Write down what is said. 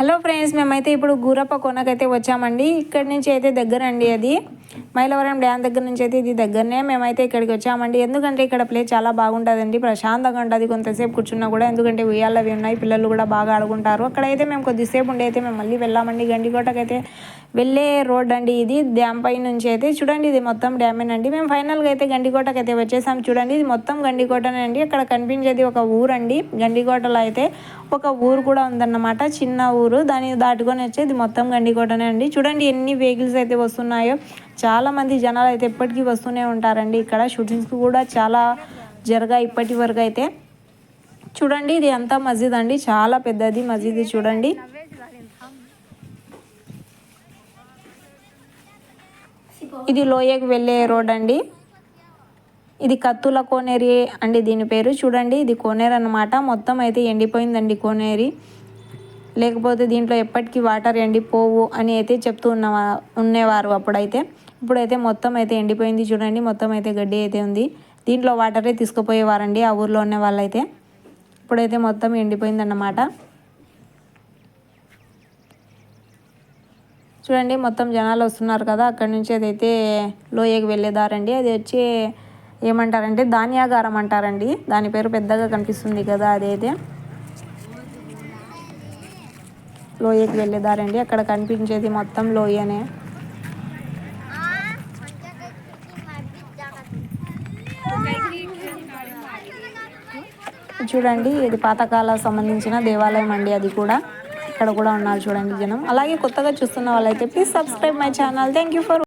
Hello friends మేమైతే ఇప్పుడు గూరప్ప కొనకైతే వచ్చామండి. ఇక్కడి నుంచి అయితే దగ్గర అండి అది. మైలవరం డ్యామ్ దగ్గర నుంచి అయితే ఇది దగ్గరనే మేమైతే ఇక్కడికి వచ్చామండి. ఎందుకంటే ఇక్కడ ప్లేస్ చాలా బాగుంటుందండి ప్రశాంతంగా ఉంటుంది. కొంతసేపు కూర్చున్నా కూడా ఎందుకంటే ఉయ్యాలవి ఉన్నాయి పిల్లలు కూడా బాగా ఆడుకుంటారు. అక్కడైతే మేము కొద్దిసేపు ఉండి అయితే మేము మళ్ళీ వెళ్ళామండి. గండికోటకైతే వెళ్ళే రోడ్ అండి ఇది. డ్యామ్ పై నుంచి అయితే చూడండి ఇది మొత్తం డ్యామేనండి మేము ఫైనల్గా అయితే గండికోటకి అయితే వచ్చేసాం. చూడండి ఇది మొత్తం గండికోటనే అండి. అక్కడ కనిపించేది ఒక ఊరండి గండికోటలో అయితే ఒక ఊరు కూడా ఉందన్నమాట. చిన్న ఊరు. దాన్ని దాటుకొని వచ్చేది మొత్తం గండికోటనే అండి. చూడండి ఎన్ని వెహికల్స్ అయితే వస్తున్నాయో. చాలామంది జనాలు అయితే ఎప్పటికీ వస్తూనే ఉంటారండి. ఇక్కడ షూటింగ్స్ కూడా చాలా జరగా ఇప్పటి వరకు అయితే. చూడండి ఇది అంతా మస్జిద్ అండి. చాలా పెద్దది మస్జిద్ చూడండి. ఇది లోయకి వెళ్ళే రోడ్ అండి. ఇది కత్తుల కోనేరి అండి దీని పేరు. చూడండి ఇది కోనేరు అన్నమాట. మొత్తం అయితే ఎండిపోయిందండి కోనేరి. లేకపోతే దీంట్లో ఎప్పటికీ వాటర్ ఎండిపోవు అని అయితే చెప్తూ ఉన్న ఉండేవారు అప్పుడైతే. ఇప్పుడైతే మొత్తం అయితే ఎండిపోయింది చూడండి మొత్తం అయితే గడ్డి అయితే ఉంది. దీంట్లో వాటరే తీసుకుపోయేవారండి ఆ ఊర్లో ఉన్న వాళ్ళైతే ఇప్పుడైతే మొత్తం ఎండిపోయిందన్నమాట. చూడండి మొత్తం జనాలు వస్తున్నారు కదా అక్కడి నుంచి అదైతే లోయకి వెళ్ళేదారండి. అది వచ్చి ఏమంటారంటే ధాన్యాగారం అంటారండి. దాని పేరు పెద్దగా కనిపిస్తుంది కదా అదైతే. లోయకి వెళ్ళేదారండి. అక్కడ కనిపించేది మొత్తం లోయనే. చూడండి ఇది పాతకాల సంబంధించిన దేవాలయం అండి అది కూడా. ఇక్కడ కూడా ఉన్నారు చూడండి జనం. అలాగే కొత్తగా చూస్తున్న వాళ్ళైతే please subscribe my channel thank you for